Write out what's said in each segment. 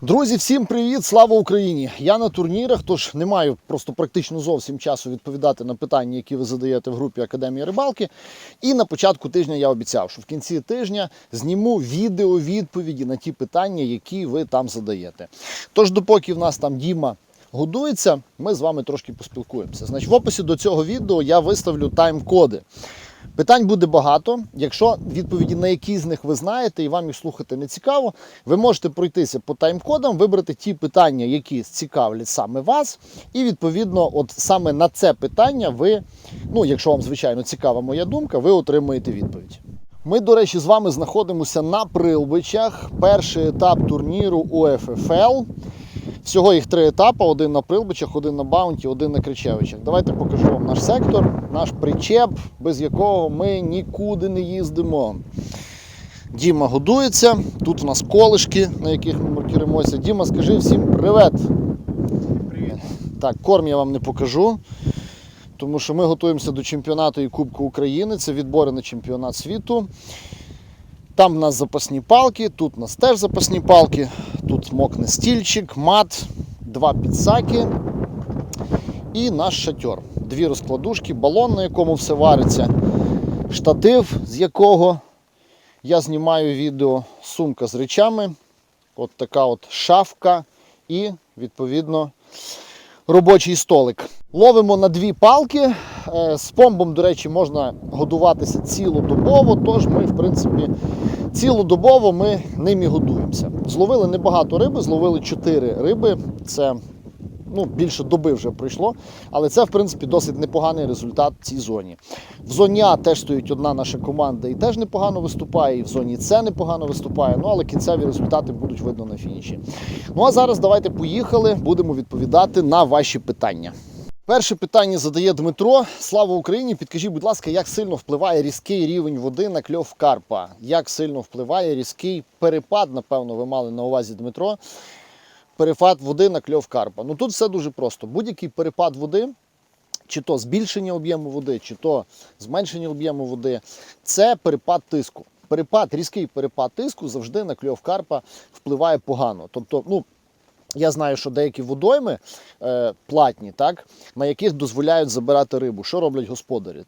Друзі, всім привіт! Слава Україні! Я на турнірах, тож не маю просто практично зовсім часу відповідати на питання, які ви задаєте в групі Академії рибалки. І на початку тижня я обіцяв, що в кінці тижня зніму відео відповіді на ті питання, які ви там задаєте. Тож, допоки в нас там Діма годується, ми з вами трошки поспілкуємося. Значить, в описі до цього відео я виставлю тайм-коди. Питань буде багато. Якщо відповіді на які з них ви знаєте і вам їх слухати не цікаво, ви можете пройтися по тайм-кодам, вибрати ті питання, які цікавлять саме вас, і відповідно, от саме на це питання ви, ну якщо вам звичайно цікава моя думка, ви отримуєте відповідь. Ми, до речі, з вами знаходимося на Прилбичах. Перший етап турніру УФФЛ. Всього їх три етапи: один на Прилбичах, один на Баунті, один на Кричевичах. Давайте покажу вам наш сектор, наш причеп, без якого ми нікуди не їздимо. Діма годується. Тут у нас колишки, на яких ми маркіруємося. Діма, скажи всім привет. Привіт. Так, корм я вам не покажу, тому що ми готуємося до чемпіонату і Кубку України. Це відбори на чемпіонат світу. Там в нас запасні палки, тут у нас теж запасні палки, тут мокне стільчик, мат, два підсаки і наш шатер. Дві розкладушки, балон, на якому все вариться, штатив, з якого я знімаю відео, сумка з речами, от така от шафка і, відповідно, робочий столик. Ловимо на дві палки. Е, З помбом, до речі, можна годуватися цілодобово, тож ми, в принципі, цілодобово ми ним і годуємося. Зловили небагато риби, зловили 4 риби. Це ну, більше доби вже пройшло, але це, в принципі, досить непоганий результат в цій зоні. В зоні А теж стоїть одна наша команда і теж непогано виступає, і в зоні С непогано виступає, ну але кінцеві результати будуть видно на фініші. Ну а зараз давайте поїхали, будемо відповідати на ваші питання. Перше питання задає Дмитро. Слава Україні! Підкажіть, будь ласка, як сильно впливає різкий рівень води на кльов карпа? Як сильно впливає різкий перепад, напевно, ви мали на увазі Дмитро. Перепад води на кльов карпа. Ну тут все дуже просто. Будь-який перепад води, чи то збільшення об'єму води, чи то зменшення об'єму води, це перепад тиску. Перепад, різкий перепад тиску завжди на кльов карпа впливає погано. Тобто, ну, я знаю, що деякі водойми е, платні, так, на яких дозволяють забирати рибу. Що роблять господарі?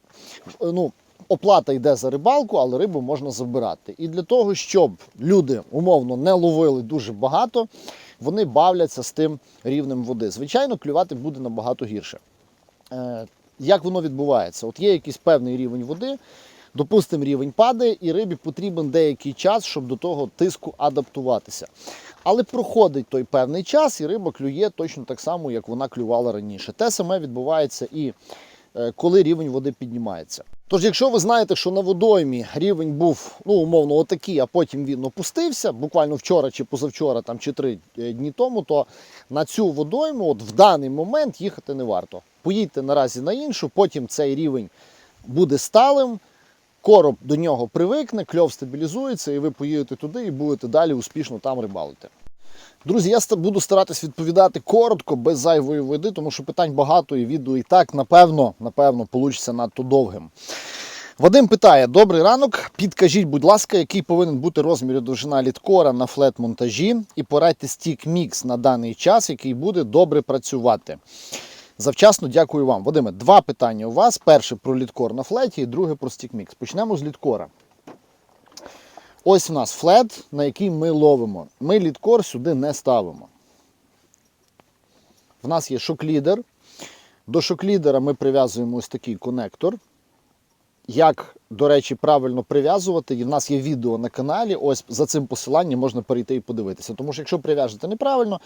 Е, Ну, оплата йде за рибалку, але рибу можна забирати. І для того, щоб люди умовно не ловили дуже багато, вони бавляться з тим рівнем води. Звичайно, клювати буде набагато гірше. Е, як воно відбувається? От є якийсь певний рівень води, допустимо, рівень падає, і рибі потрібен деякий час, щоб до того тиску адаптуватися. Але проходить той певний час, і риба клює точно так само, як вона клювала раніше. Те саме відбувається і е, коли рівень води піднімається. Тож, якщо ви знаєте, що на водоймі рівень був ну, умовно отакий, а потім він опустився, буквально вчора чи позавчора, там, чи три е, дні тому, то на цю водойму от в даний момент їхати не варто. Поїдьте наразі на іншу, потім цей рівень буде сталим, короб до нього привикне, кльов стабілізується, і ви поїдете туди і будете далі успішно там рибалити. Друзі, я буду старатись відповідати коротко, без зайвої води, тому що питань багато і відео і так, напевно, напевно, получиться надто довгим. Вадим питає: добрий ранок. Підкажіть, будь ласка, який повинен бути розмір і довжина літкора на флет-монтажі, і порадьте стік мікс на даний час, який буде добре працювати. Завчасно дякую вам. Вадиме, два питання у вас. Перше про літкор на флеті, і друге про стік мікс. Почнемо з літкора. Ось в нас флет, на який ми ловимо. Ми літкор сюди не ставимо. В нас є шоклідер. До шоклідера ми прив'язуємо ось такий конектор. Як, до речі, правильно прив'язувати, і в нас є відео на каналі. Ось за цим посиланням можна перейти і подивитися. Тому що якщо прив'яжете неправильно,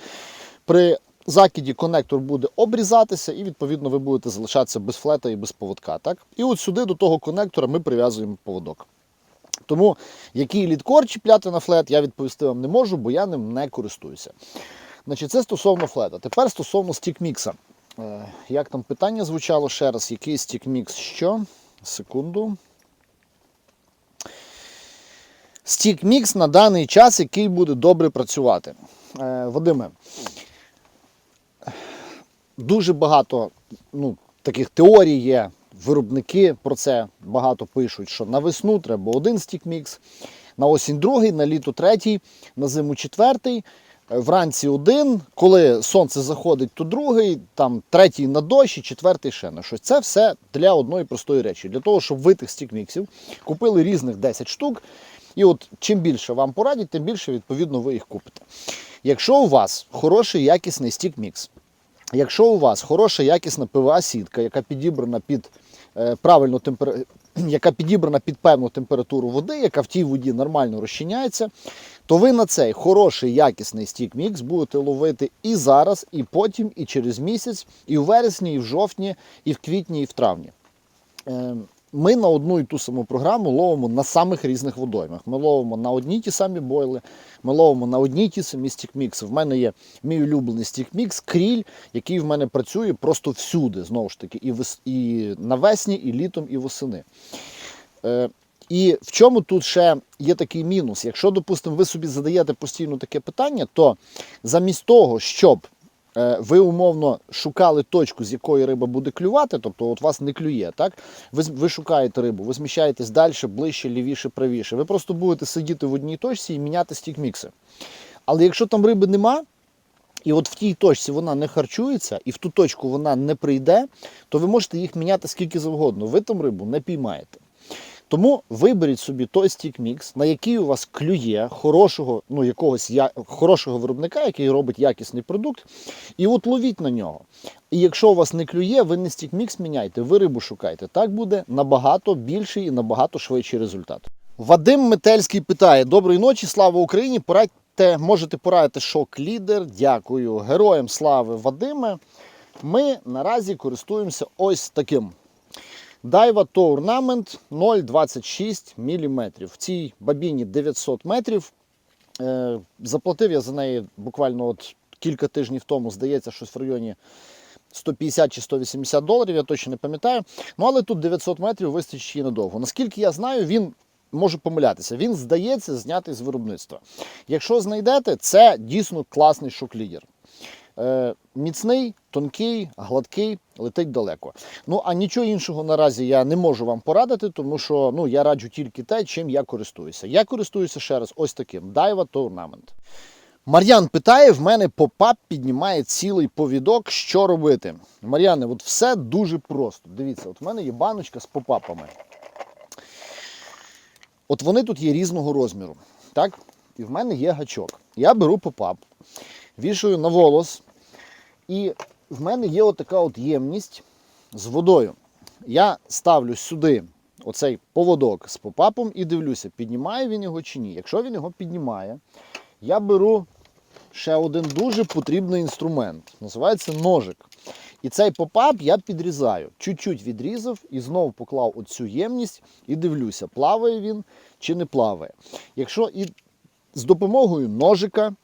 при закиді конектор буде обрізатися, і відповідно ви будете залишатися без флета і без поводка. Так? І от сюди до того конектора ми прив'язуємо поводок. Тому який літкор чіпляти на флет, я відповісти вам не можу, бо я ним не користуюся. Значить, це стосовно флета. Тепер стосовно стікмікса. Е, як там питання звучало ще раз, який стікмікс що? Секунду. Стікмікс на даний час, який буде добре працювати. Е, Вадиме, дуже багато ну, таких теорій є. Виробники про це багато пишуть, що на весну треба один стікмікс, на осінь другий, на літо третій, на зиму четвертий. Вранці один, коли сонце заходить, то другий, там третій на дощ, і четвертий ще на щось. Це все для одної простої речі. Для того, щоб ви тих стік-міксів купили різних 10 штук. І от чим більше вам порадять, тим більше, відповідно, ви їх купите. Якщо у вас хороший якісний стік-мікс, якщо у вас хороша якісна ПВА сітка, яка підібрана під правильну темпер... яка підібрана під певну температуру води, яка в тій воді нормально розчиняється, то ви на цей хороший якісний стік мікс будете ловити і зараз, і потім, і через місяць, і в вересні, і в жовтні, і в квітні, і в травні. Ми на одну і ту саму програму ловимо на самих різних водоймах. Ми ловимо на одні ті самі бойли, ми ловимо на одні ті самі стікмікси. В мене є мій улюблений стікмікс, кріль, який в мене працює просто всюди, знову ж таки, і, вес... і навесні, і літом, і восени. Е, і в чому тут ще є такий мінус? Якщо, допустимо, ви собі задаєте постійно таке питання, то замість того, щоб ви умовно шукали точку, з якої риба буде клювати, тобто от вас не клює, так? Ви, ви шукаєте рибу, ви зміщаєтесь далі, ближче, лівіше, правіше. Ви просто будете сидіти в одній точці і міняти стік-мікси. Але якщо там риби нема, і от в тій точці вона не харчується, і в ту точку вона не прийде, то ви можете їх міняти скільки завгодно. Ви там рибу не піймаєте. Тому виберіть собі той стік-мікс, на який у вас клює хорошого, ну, якогось я... хорошого виробника, який робить якісний продукт, і от ловіть на нього. І якщо у вас не клює, ви не стік-мікс міняйте, ви рибу шукайте. Так буде набагато більший і набагато швидший результат. Вадим Метельський питає: Доброї ночі, слава Україні! Порадьте, можете порадити шок-лідер. Дякую героям слави Вадиме. Ми наразі користуємося ось таким. Дайва Tournament 0,26 мм. В цій бабіні 900 метрів. Е, заплатив я за неї буквально от кілька тижнів тому, здається, щось в районі 150 чи 180 доларів, я точно не пам'ятаю. Ну, але тут 900 метрів вистачить її надовго. Наскільки я знаю, він може помилятися. Він здається знятий з виробництва. Якщо знайдете, це дійсно класний шок-лідер. Е, міцний, тонкий, гладкий, летить далеко. Ну а нічого іншого наразі я не можу вам порадити, тому що ну, я раджу тільки те, чим я користуюся. Я користуюся ще раз ось таким Daiwa Tournament. Мар'ян питає: в мене попап піднімає цілий повідок. Що робити? Мар'яне, от все дуже просто. Дивіться, от в мене є баночка з попапами. От вони тут є різного розміру. Так? І в мене є гачок. Я беру попап, вішаю на волос, і в мене є отака от ємність з водою. Я ставлю сюди оцей поводок з попапом і дивлюся, піднімає він його чи ні. Якщо він його піднімає, я беру ще один дуже потрібний інструмент. Називається ножик. І цей попап я підрізаю. Чуть-чуть відрізав і знову поклав оцю ємність і дивлюся, плаває він чи не плаває. Якщо і з допомогою ножика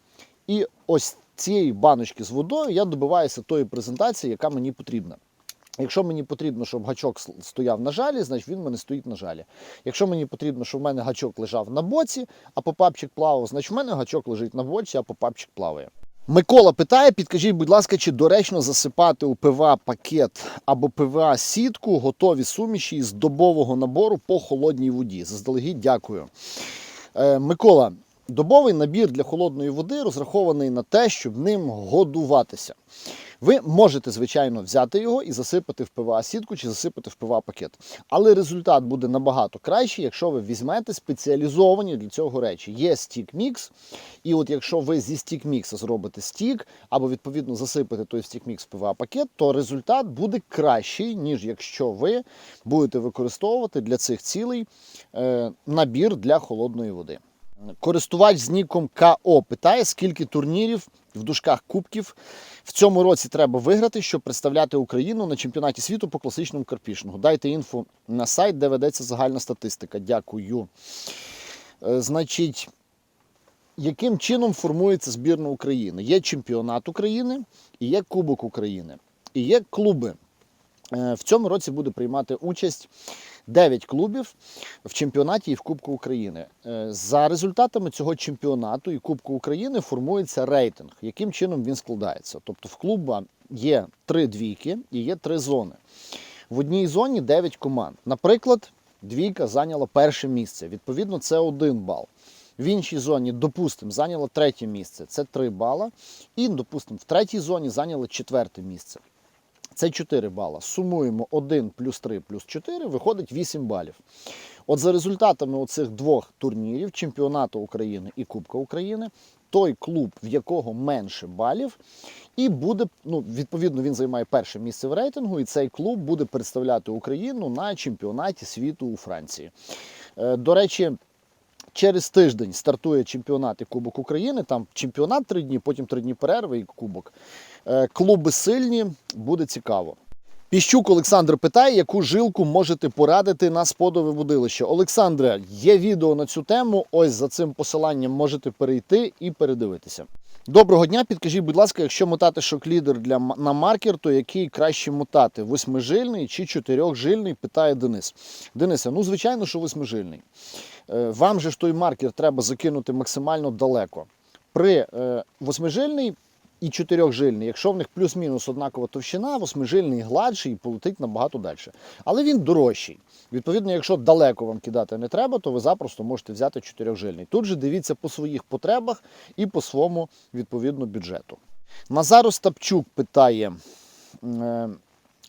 і ось цієї баночки з водою я добиваюся тої презентації, яка мені потрібна. Якщо мені потрібно, щоб гачок стояв на жалі, значить він в мене стоїть на жалі. Якщо мені потрібно, щоб в мене гачок лежав на боці, а попапчик плавав, значить в мене гачок лежить на боці, а попапчик плаває. Микола питає: підкажіть, будь ласка, чи доречно засипати у ПВА пакет або ПВА сітку готові суміші із добового набору по холодній воді? Заздалегідь дякую. Е, Микола, добовий набір для холодної води розрахований на те, щоб ним годуватися. Ви можете, звичайно, взяти його і засипати в ПВА сітку чи засипати в ПВА пакет. Але результат буде набагато кращий, якщо ви візьмете спеціалізовані для цього речі. Є стік мікс, і от якщо ви зі стік мікса зробите стік, або відповідно засипете той стік мікс в ПВА пакет, то результат буде кращий, ніж якщо ви будете використовувати для цих цілей е, набір для холодної води. Користувач з ніком КО питає, скільки турнірів в дужках кубків в цьому році треба виграти, щоб представляти Україну на чемпіонаті світу по класичному карпішингу. Дайте інфу на сайт, де ведеться загальна статистика. Дякую. Е, Значить, яким чином формується збірна України? Є чемпіонат України і є Кубок України, і є клуби. Е, В цьому році буде приймати участь 9 клубів в чемпіонаті і в Кубку України. Е, За результатами цього чемпіонату і Кубку України формується рейтинг, яким чином він складається. Тобто в клуба є три двійки і є три зони. В одній зоні 9 команд. Наприклад, двійка зайняла перше місце. Відповідно, це один бал. в іншій зоні, допустимо, зайняла третє місце, це 3 бала. І, допустимо, в третій зоні зайняла четверте місце. Це 4 бала. Сумуємо 1 плюс 3 плюс 4, виходить 8 балів. От за результатами оцих двох турнірів, чемпіонату України і Кубка України, той клуб, в якого менше балів, і буде, ну, відповідно, він займає перше місце в рейтингу, і цей клуб буде представляти Україну на чемпіонаті світу у Франції. Е, До речі, через тиждень стартує чемпіонат і Кубок України. Там чемпіонат три дні, потім три дні перерви і кубок. Е, Клуби сильні, буде цікаво. Піщук Олександр питає, яку жилку можете порадити на сподове водилище. Олександре, є відео на цю тему. Ось за цим посиланням можете перейти і передивитися. Доброго дня. Підкажіть, будь ласка, якщо мотати шок-лідер для на маркер, то який краще мотати? Восьмижильний чи чотирьохжильний? Питає Денис. Денисе, ну звичайно, що восьмижильний. Е, Вам же ж той маркер треба закинути максимально далеко. При е, восьмижильний і чотирьохжильний, якщо в них плюс-мінус однакова товщина, восьмижильний гладший і полетить набагато далі. Але він дорожчий. Відповідно, якщо далеко вам кидати не треба, то ви запросто можете взяти чотирьохжильний. Тут же дивіться по своїх потребах і по своєму відповідно бюджету. Назар Остапчук питає. е,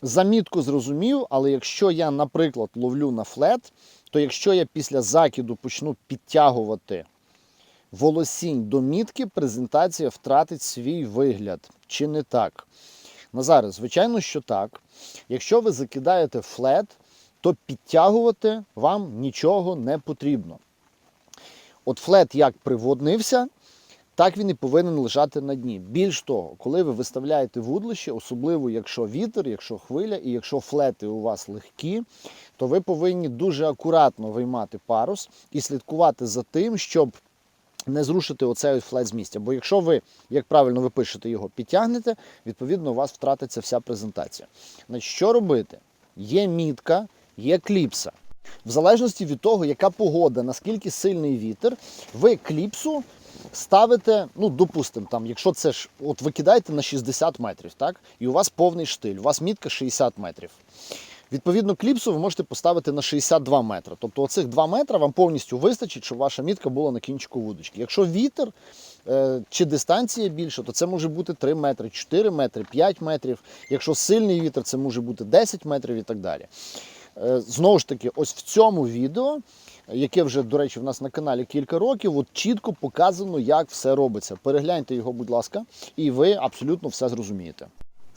Замітку зрозумів, але якщо я, наприклад, ловлю на флет, то якщо я після закиду почну підтягувати волосінь до мітки, презентація втратить свій вигляд. Чи не так? Назаре, звичайно, що так. Якщо ви закидаєте флет, то підтягувати вам нічого не потрібно. От флет як приводнився, так він і повинен лежати на дні. Більш того, коли ви виставляєте вудлище, особливо якщо вітер, якщо хвиля і якщо флети у вас легкі, то ви повинні дуже акуратно виймати парус і слідкувати за тим, щоб не зрушити оцей флет з місця. Бо якщо ви, як правильно ви пишете, його підтягнете, відповідно у вас втратиться вся презентація. Значить, що робити? Є мітка, є кліпса. В залежності від того, яка погода, наскільки сильний вітер, ви кліпсу ставите, ну, допустимо, якщо це ж, от ви на 60 метрів, так? І у вас повний штиль, у вас мітка 60 метрів. Відповідно, кліпсу ви можете поставити на 62 метри. Тобто оцих 2 метри вам повністю вистачить, щоб ваша мітка була на кінчику вудочки. Якщо вітер е, чи дистанція більша, то це може бути 3 метри, 4 метри, 5 метрів. Якщо сильний вітер, це може бути 10 метрів і так далі. Е, Знову ж таки, ось в цьому відео, яке вже, до речі, в нас на каналі кілька років, от чітко показано, як все робиться. Перегляньте його, будь ласка, і ви абсолютно все зрозумієте.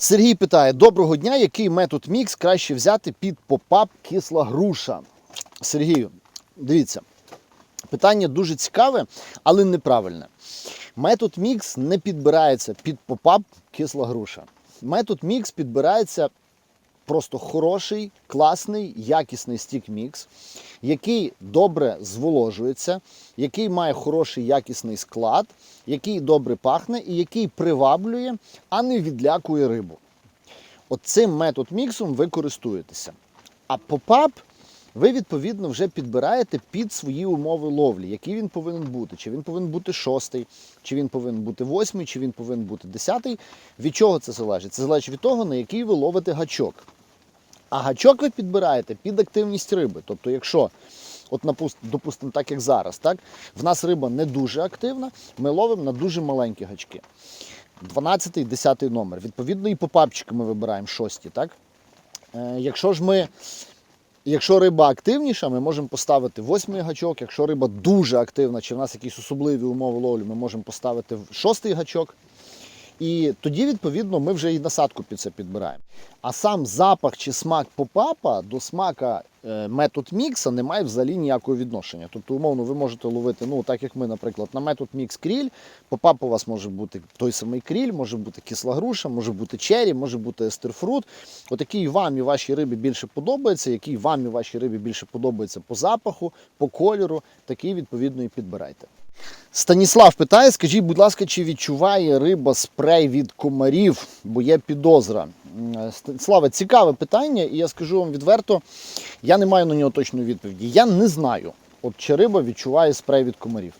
Сергій питає: доброго дня, який метод мікс краще взяти під попап кисла груша? Сергію, дивіться, питання дуже цікаве, але неправильне. Метод мікс не підбирається під попап кисла груша. Метод мікс підбирається просто хороший, класний, якісний стік мікс, який добре зволожується, який має хороший якісний склад, який добре пахне і який приваблює, а не відлякує рибу. От цим метод міксом ви користуєтеся. А попап ви відповідно вже підбираєте під свої умови ловлі, який він повинен бути. Чи він повинен бути шостий, чи він повинен бути восьмий, чи він повинен бути десятий. Від чого це залежить? Це залежить від того, на який ви ловите гачок. А гачок ви підбираєте під активність риби. Тобто, якщо, от допустимо, так як зараз, так, в нас риба не дуже активна, ми ловимо на дуже маленькі гачки. 12 10 номер. Відповідно, і попапчики ми вибираємо шості. Так? Е, якщо ж ми. Якщо риба активніша, ми можемо поставити восьмий гачок. Якщо риба дуже активна, чи в нас якісь особливі умови ловлі, ми можемо поставити шостий гачок. І тоді, відповідно, ми вже і насадку під це підбираємо. А сам запах чи смак попапа до смака е, метод мікса не має взагалі ніякого відношення. Тобто, умовно, ви можете ловити, ну так як ми, наприклад, на метод мікс кріль. Попап у вас може бути той самий кріль, може бути кисла груша, може бути чері, може бути естерфрут. Отакий вам і вашій рибі більше подобається, який вам і вашій рибі більше подобається по запаху, по кольору, такий відповідно і підбирайте. Станіслав питає: скажіть, будь ласка, чи відчуває риба спрей від комарів, бо є підозра? Станіславе, цікаве питання, і я скажу вам відверто, я не маю на нього точної відповіді. Я не знаю, от чи риба відчуває спрей від комарів.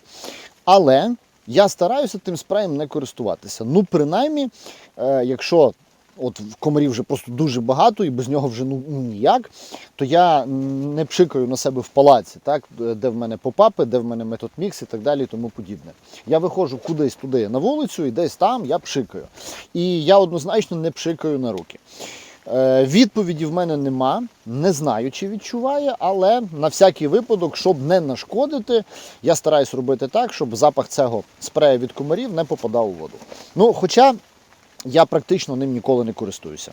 Але я стараюся тим спреєм не користуватися. Ну, принаймні, е, якщо от комарів вже просто дуже багато, і без нього вже ну ну, ніяк, то я не пшикаю на себе в палаці, так, де в мене попапи, де в мене метод мікс і так далі, і тому подібне. Я виходжу кудись туди на вулицю, і десь там я пшикаю. І я однозначно не пшикаю на руки. Е, Відповіді в мене нема, не знаю, чи відчуває, але на всякий випадок, щоб не нашкодити, я стараюсь робити так, щоб запах цього спрея від комарів не попадав у воду. Ну, хоча я практично ним ніколи не користуюся.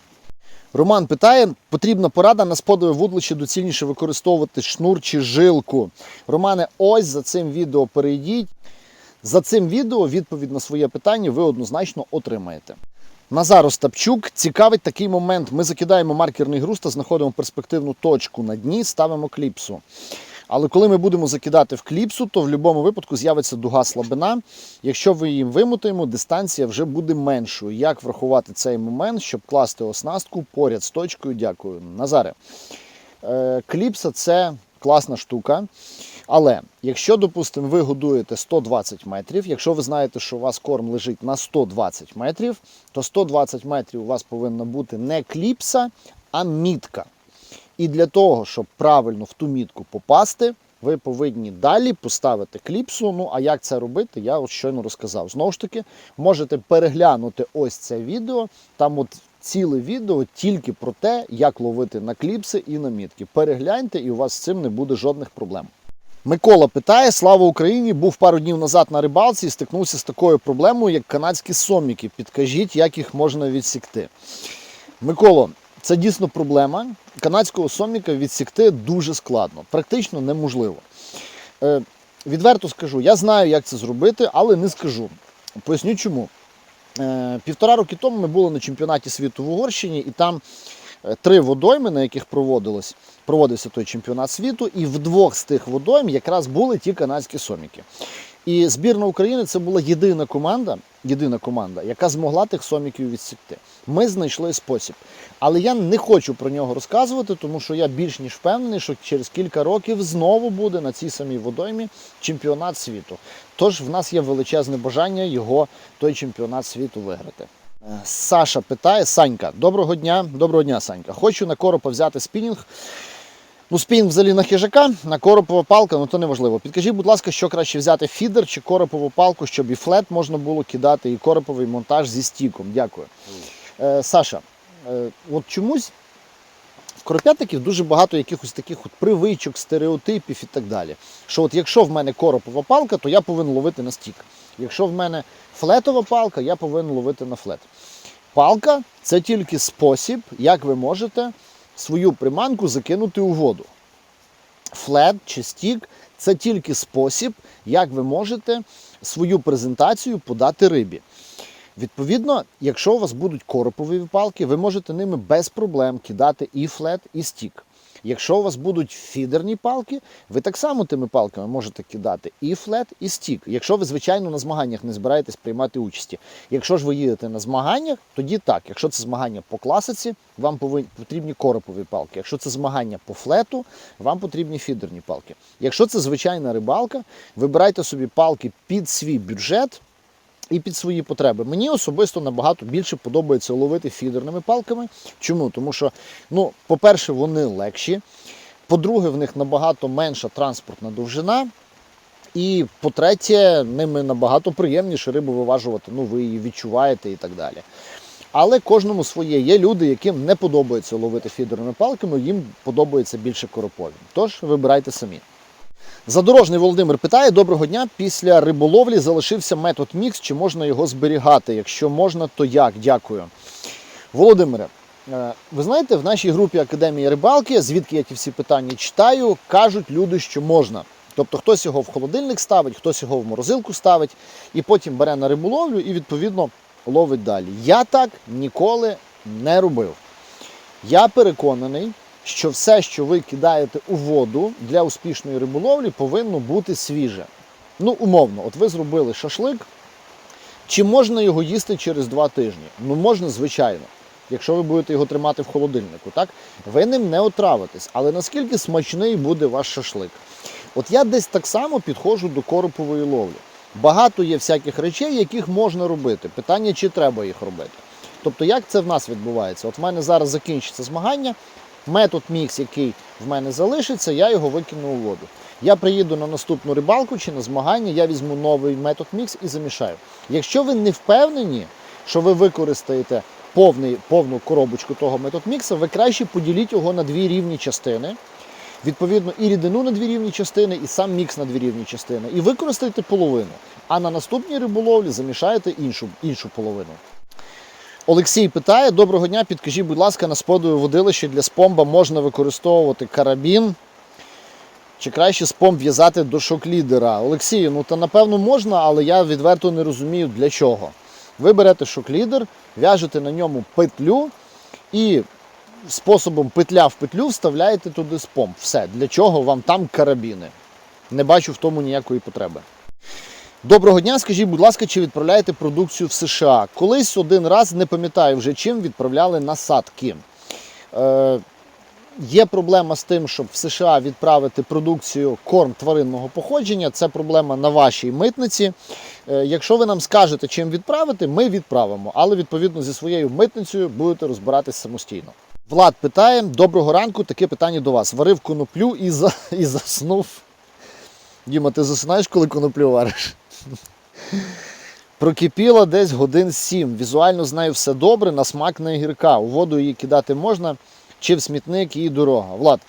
Роман питає, потрібна порада на сподове вудлище доцільніше використовувати шнур чи жилку. Романе, ось за цим відео перейдіть. За цим відео відповідь на своє питання ви однозначно отримаєте. Назар Остапчук цікавить такий момент. Ми закидаємо маркерний груз та знаходимо перспективну точку на дні, ставимо кліпсу. Але коли ми будемо закидати в кліпсу, то в будь-якому випадку з'явиться дуга слабина. Якщо ви її вимотаємо, дистанція вже буде меншою. Як врахувати цей момент, щоб класти оснастку поряд з точкою? Дякую. Назаре, е, кліпса це класна штука. Але якщо, допустимо, ви годуєте 120 метрів, якщо ви знаєте, що у вас корм лежить на 120 метрів, то 120 метрів у вас повинна бути не кліпса, а мітка. І для того, щоб правильно в ту мітку попасти, ви повинні далі поставити кліпсу. Ну а як це робити, я от щойно розказав. Знову ж таки, можете переглянути ось це відео. Там от ціле відео тільки про те, як ловити на кліпси і на мітки. Перегляньте, і у вас з цим не буде жодних проблем. Микола питає: Слава Україні! Був пару днів назад на рибалці і стикнувся з такою проблемою, як канадські соміки. Підкажіть, як їх можна відсікти. Миколо, це дійсно проблема. Канадського соміка відсікти дуже складно, практично неможливо. Е, відверто скажу, я знаю, як це зробити, але не скажу. Поясню чому. Е, півтора роки тому ми були на чемпіонаті світу в Угорщині, і там е, три водойми, на яких проводилось, проводився той чемпіонат світу, і в двох з тих водойм якраз були ті канадські соміки. І збірна України це була єдина команда, єдина команда, яка змогла тих соміків відсікти. Ми знайшли спосіб. Але я не хочу про нього розказувати, тому що я більш ніж впевнений, що через кілька років знову буде на цій самій водоймі чемпіонат світу. Тож в нас є величезне бажання його той чемпіонат світу виграти. Е, Саша питає: Санька, доброго дня, доброго дня, Санька. Хочу на коропа взяти спінінг. Ну, спінінг взагалі на хижака, на коропова палка, ну то не важливо. Підкажіть, будь ласка, що краще взяти фідер чи коропову палку, щоб і флет можна було кидати, і короповий монтаж зі стіком. Дякую. Е, Саша, е, от чомусь в коропятників дуже багато якихось таких от привичок, стереотипів і так далі. Що от якщо в мене коропова палка, то я повинен ловити на стік. Якщо в мене флетова палка, я повинен ловити на флет. Палка це тільки спосіб, як ви можете свою приманку закинути у воду. Флет чи стік це тільки спосіб, як ви можете свою презентацію подати рибі. Відповідно, якщо у вас будуть коропові палки, ви можете ними без проблем кидати і флет, і стік. Якщо у вас будуть фідерні палки, ви так само тими палками можете кидати і флет, і стік. Якщо ви, звичайно, на змаганнях не збираєтесь приймати участі. Якщо ж ви їдете на змаганнях, тоді так. Якщо це змагання по класиці, вам потрібні коропові палки. Якщо це змагання по флету, вам потрібні фідерні палки. Якщо це звичайна рибалка, вибирайте собі палки під свій бюджет і під свої потреби. Мені особисто набагато більше подобається ловити фідерними палками. Чому? Тому що, ну, по-перше, вони легші. По-друге, в них набагато менша транспортна довжина. І по-третє, ними набагато приємніше рибу виважувати, ну ви її відчуваєте і так далі. Але кожному своє. Є люди, яким не подобається ловити фідерними палками, їм подобається більше коропові. Тож вибирайте самі. Задорожний Володимир питає: доброго дня. Після риболовлі залишився метод мікс. Чи можна його зберігати? Якщо можна, то як? Дякую. Володимире, е, ви знаєте, в нашій групі Академії рибалки, звідки я ті всі питання читаю, кажуть люди, що можна. Тобто хтось його в холодильник ставить, хтось його в морозилку ставить, і потім бере на риболовлю і відповідно ловить далі. Я так ніколи не робив. Я переконаний, що все, що ви кидаєте у воду для успішної риболовлі, повинно бути свіже. Ну, умовно, от ви зробили шашлик. Чи можна його їсти через два тижні? Ну, можна, звичайно. Якщо ви будете його тримати в холодильнику, так? Ви ним не отравитесь. Але наскільки смачний буде ваш шашлик? От я десь так само підходжу до коропової ловлі. Багато є всяких речей, яких можна робити. Питання, чи треба їх робити. Тобто, як це в нас відбувається? От в мене зараз закінчиться змагання, метод мікс, який в мене залишиться, я його викину у воду. Я приїду на наступну рибалку чи на змагання, я візьму новий метод мікс і замішаю. Якщо ви не впевнені, що ви використаєте повний, повну коробочку того метод мікса, ви краще поділіть його на дві рівні частини. Відповідно, і рідину на дві рівні частини, і сам мікс на дві рівні частини. І використайте половину. А на наступній риболовлі замішаєте іншу, іншу половину. Олексій питає: доброго дня, підкажіть, будь ласка, на сподове водилище для спомба можна використовувати карабін. Чи краще спомб в'язати до шоклідера? Олексію, ну та напевно можна, але я відверто не розумію для чого. Ви берете шоклідер, в'яжете на ньому петлю і способом петля в петлю вставляєте туди спомб. Все. Для чого вам там карабіни? Не бачу в тому ніякої потреби. Доброго дня, скажіть, будь ласка, чи відправляєте продукцію в США? Колись один раз не пам'ятаю вже чим відправляли насадки. Е, Є проблема з тим, щоб в США відправити продукцію корм тваринного походження. Це проблема на вашій митниці. Е, Якщо ви нам скажете, чим відправити, ми відправимо, але відповідно зі своєю митницею будете розбиратись самостійно. Влад питає: доброго ранку, таке питання до вас. Варив коноплю і, за... і заснув. Діма, ти засинаєш, коли коноплю вариш? Прокипіла десь годин 7. Візуально з нею все добре, на смак не гірка. У воду її кидати можна, чи в смітник її дорога. Влад,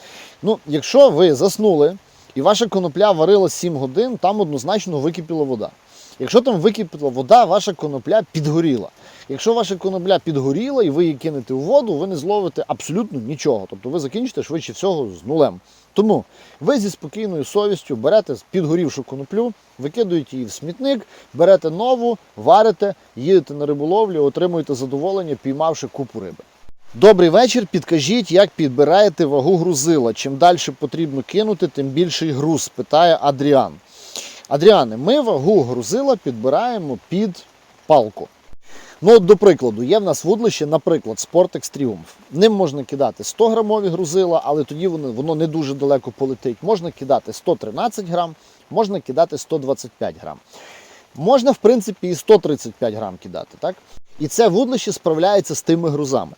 ну, якщо ви заснули і ваша конопля варила 7 годин, там однозначно википіла вода. Якщо там википіла вода, ваша конопля підгоріла. Якщо ваша конопля підгоріла і ви її кинете у воду, ви не зловите абсолютно нічого. Тобто ви закінчите швидше всього з нулем. Тому ви зі спокійною совістю берете підгорівшу коноплю, викидуєте її в смітник, берете нову, варите, їдете на риболовлю, отримуєте задоволення, піймавши купу риби. Добрий вечір. Підкажіть, як підбираєте вагу грузила. Чим далі потрібно кинути, тим більший груз, питає Адріан. Адріане, ми вагу грузила підбираємо під палку. Ну, от, до прикладу, є в нас вудлище, наприклад, Sportex Triumph. Ним можна кидати 100 грамові грузила, але тоді воно, воно не дуже далеко полетить. Можна кидати 113 грам, можна кидати 125 грам. Можна, в принципі, і 135 грам кидати. так? І це вудлище справляється з тими грузами.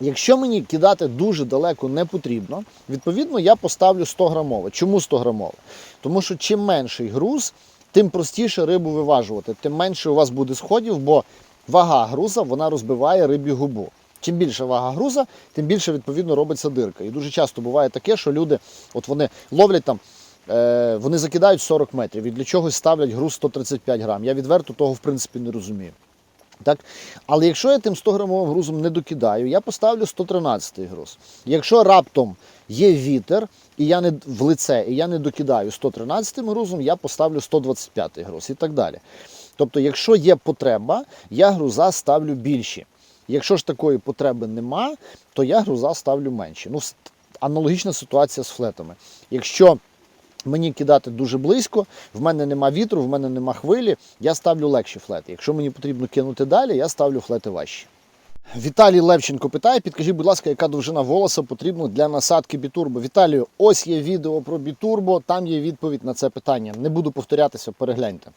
Якщо мені кидати дуже далеко не потрібно, відповідно я поставлю 100 грамове. Чому 100 грамове? Тому що чим менший груз, тим простіше рибу виважувати, тим менше у вас буде сходів, бо вага груза вона розбиває рибі губу. Чим більше вага груза, тим більше відповідно робиться дирка. І дуже часто буває таке, що люди от вони ловлять там, е, вони закидають 40 метрів і для чогось ставлять груз 135 грам. Я відверто того в принципі не розумію. Так? Але якщо я тим 100 грамовим грузом не докидаю, я поставлю 113 груз. Якщо раптом є вітер і я не в лице, і я не докидаю 113 грузом, я поставлю 125 груз і так далі. Тобто, якщо є потреба, я груза ставлю більші. Якщо ж такої потреби нема, то я груза ставлю менші. Ну, аналогічна ситуація з флетами. Якщо мені кидати дуже близько, в мене нема вітру, в мене нема хвилі, я ставлю легші флети. Якщо мені потрібно кинути далі, я ставлю флети важчі. Віталій Левченко питає, підкажіть, будь ласка, яка довжина волоса потрібна для насадки бітурбо. Віталію, ось є відео про бітурбо, там є відповідь на це питання. Не буду повторятися, перегляньте.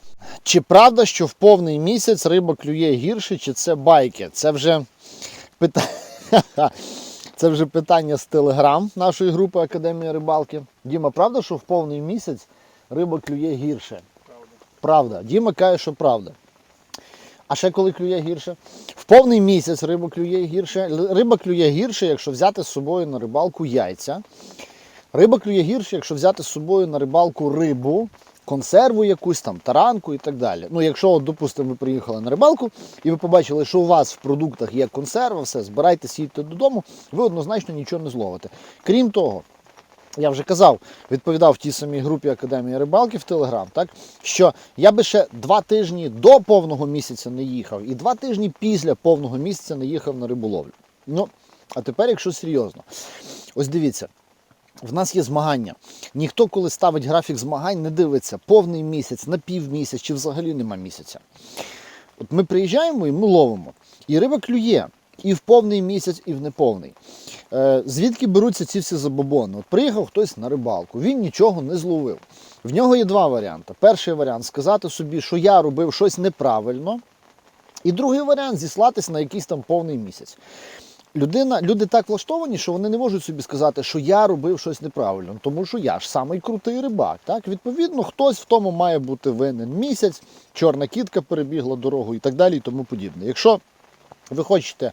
Чи правда, що в повний місяць риба клює гірше, чи це байки? Це вже питання. Це вже питання з телеграм нашої групи Академія рибалки. Діма, правда, що в повний місяць риба клює гірше? Правда. Правда. Діма каже, що правда. А ще коли клює гірше? В повний місяць риба клює гірше. Риба клює гірше, якщо взяти з собою на рибалку яйця. Риба клює гірше, якщо взяти з собою на рибалку рибу, консерву якусь там, таранку і так далі. Ну, якщо, от, допустимо, ви приїхали на рибалку і ви побачили, що у вас в продуктах є консерва, все, збирайтеся, їдьте додому, ви однозначно нічого не зловите. Крім того, я вже казав, відповідав в тій самій групі Академії рибалки в Телеграм, так що я би ще два тижні до повного місяця не їхав, і два тижні після повного місяця не їхав на риболовлю. Ну, а тепер, якщо серйозно, ось дивіться. В нас є змагання. Ніхто, коли ставить графік змагань, не дивиться повний місяць, на півмісяць чи взагалі нема місяця. От ми приїжджаємо і ми ловимо. І риба клює і в повний місяць, і в неповний. Е, звідки беруться ці всі забобони? От приїхав хтось на рибалку, він нічого не зловив. В нього є два варіанти. Перший варіант сказати собі, що я робив щось неправильно. І другий варіант зіслатись на якийсь там повний місяць. Людина, люди так влаштовані, що вони не можуть собі сказати, що я робив щось неправильно, тому що я ж самий крутий рибак. Так? Відповідно, хтось в тому має бути винен місяць, чорна кітка перебігла дорогу і так далі, і тому подібне. Якщо ви хочете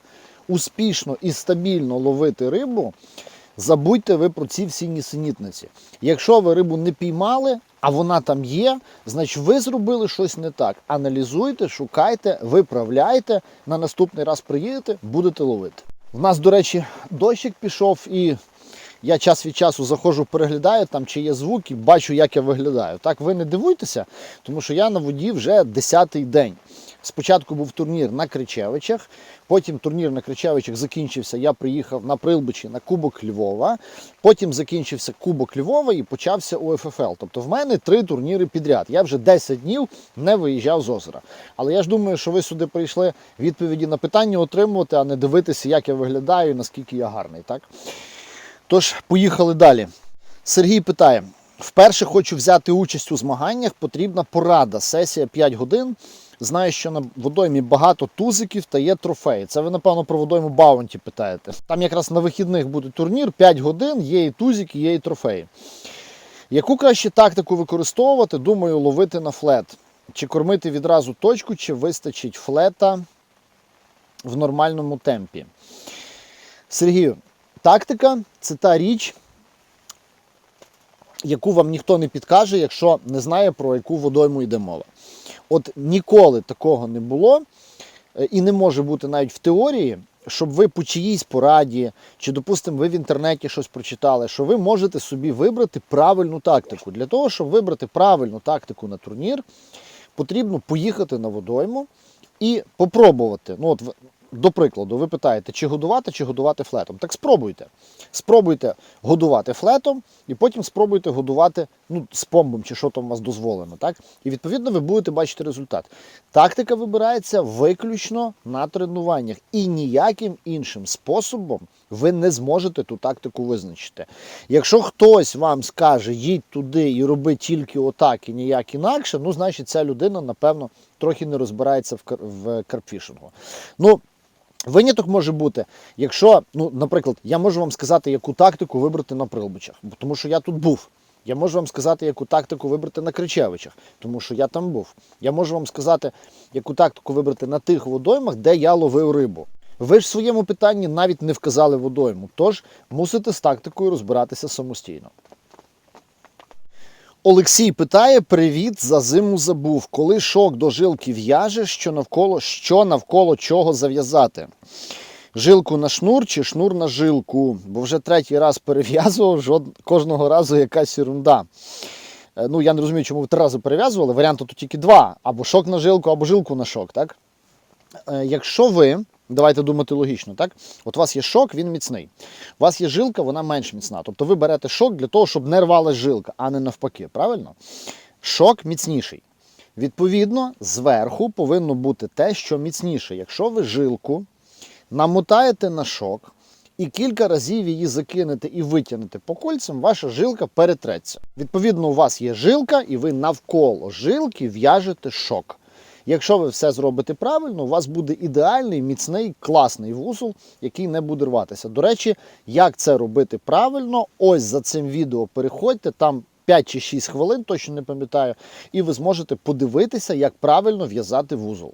успішно і стабільно ловити рибу, забудьте ви про ці всі нісенітниці. Якщо ви рибу не піймали, а вона там є, значить ви зробили щось не так. Аналізуйте, шукайте, виправляйте. На наступний раз приїдете, будете ловити. В нас, до речі, дощик пішов, і я час від часу заходжу, переглядаю там, чи є звуки, бачу, як я виглядаю. Так, ви не дивуйтеся, тому що я на воді вже 10-й день. Спочатку був турнір на Кричевичах, потім турнір на Кричевичах закінчився. Я приїхав на Прилбичі на Кубок Львова. Потім закінчився Кубок Львова і почався УФФЛ. Тобто в мене три турніри підряд. Я вже 10 днів не виїжджав з озера. Але я ж думаю, що ви сюди прийшли відповіді на питання отримувати, а не дивитися, як я виглядаю наскільки я гарний. Так? Тож, поїхали далі. Сергій питає: вперше хочу взяти участь у змаганнях, потрібна порада. Сесія 5 годин. Знаю, що на водоймі багато тузиків та є трофеї. Це ви, напевно, про водойму Баунті питаєте. Там якраз на вихідних буде турнір, 5 годин, є і тузики, є і трофеї. Яку краще тактику використовувати? Думаю, ловити на флет. Чи кормити відразу точку, чи вистачить флета в нормальному темпі. Сергію, тактика це та річ, яку вам ніхто не підкаже, якщо не знає, про яку водойму йде мова. От ніколи такого не було е, і не може бути навіть в теорії, щоб ви по чиїсь пораді, чи, допустимо, ви в інтернеті щось прочитали, що ви можете собі вибрати правильну тактику. Для того, щоб вибрати правильну тактику на турнір, потрібно поїхати на водойму і попробувати. Ну, от, до прикладу, ви питаєте, чи годувати, чи годувати флетом. Так спробуйте. Спробуйте годувати флетом, і потім спробуйте годувати ну, з помбом, чи що там у вас дозволено. Так? І відповідно ви будете бачити результат. Тактика вибирається виключно на тренуваннях. І ніяким іншим способом ви не зможете ту тактику визначити. Якщо хтось вам скаже, їдь туди і роби тільки отак і ніяк інакше, ну, значить, ця людина, напевно, трохи не розбирається в, кар- в карпфішингу. Ну, Виняток може бути, якщо, ну, наприклад, я можу вам сказати, яку тактику вибрати на Прилбичах, тому що я тут був. Я можу вам сказати, яку тактику вибрати на Кричевичах, тому що я там був. Я можу вам сказати, яку тактику вибрати на тих водоймах, де я ловив рибу. Ви ж в своєму питанні навіть не вказали водойму, тож мусите з тактикою розбиратися самостійно. Олексій питає: Привіт, за зиму забув. Коли шок до жилки в'яже, що навколо, що навколо чого зав'язати? Жилку на шнур чи шнур на жилку? Бо вже третій раз перев'язував, жод... кожного разу якась ерунда. Е, Ну, я не розумію, чому ви три рази перев'язували. Варіанту тут тільки два: або шок на жилку, або жилку на шок. Так? Е, Якщо ви, давайте думати логічно, так? От у вас є шок, він міцний. У вас є жилка, вона менш міцна. Тобто ви берете шок для того, щоб не рвалась жилка, а не навпаки. Правильно? Шок міцніший. Відповідно, зверху повинно бути те, що міцніше. Якщо ви жилку намотаєте на шок і кілька разів її закинете і витягнете по кольцям, ваша жилка перетреться. Відповідно, у вас є жилка, і ви навколо жилки в'яжете шок. Якщо ви все зробите правильно, у вас буде ідеальний, міцний, класний вузол, який не буде рватися. До речі, як це робити правильно, ось за цим відео переходьте, там 5 чи 6 хвилин, точно не пам'ятаю, і ви зможете подивитися, як правильно в'язати вузол.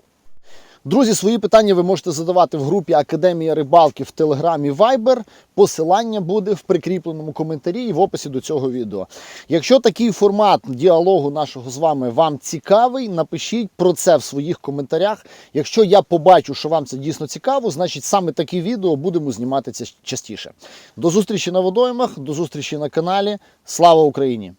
Друзі, свої питання ви можете задавати в групі Академія рибалки в Телеграмі Viber. Посилання буде в прикріпленому коментарі і в описі до цього відео. Якщо такий формат діалогу нашого з вами вам цікавий, напишіть про це в своїх коментарях. Якщо я побачу, що вам це дійсно цікаво, значить саме такі відео будемо знімати частіше. До зустрічі на водоймах, до зустрічі на каналі. Слава Україні!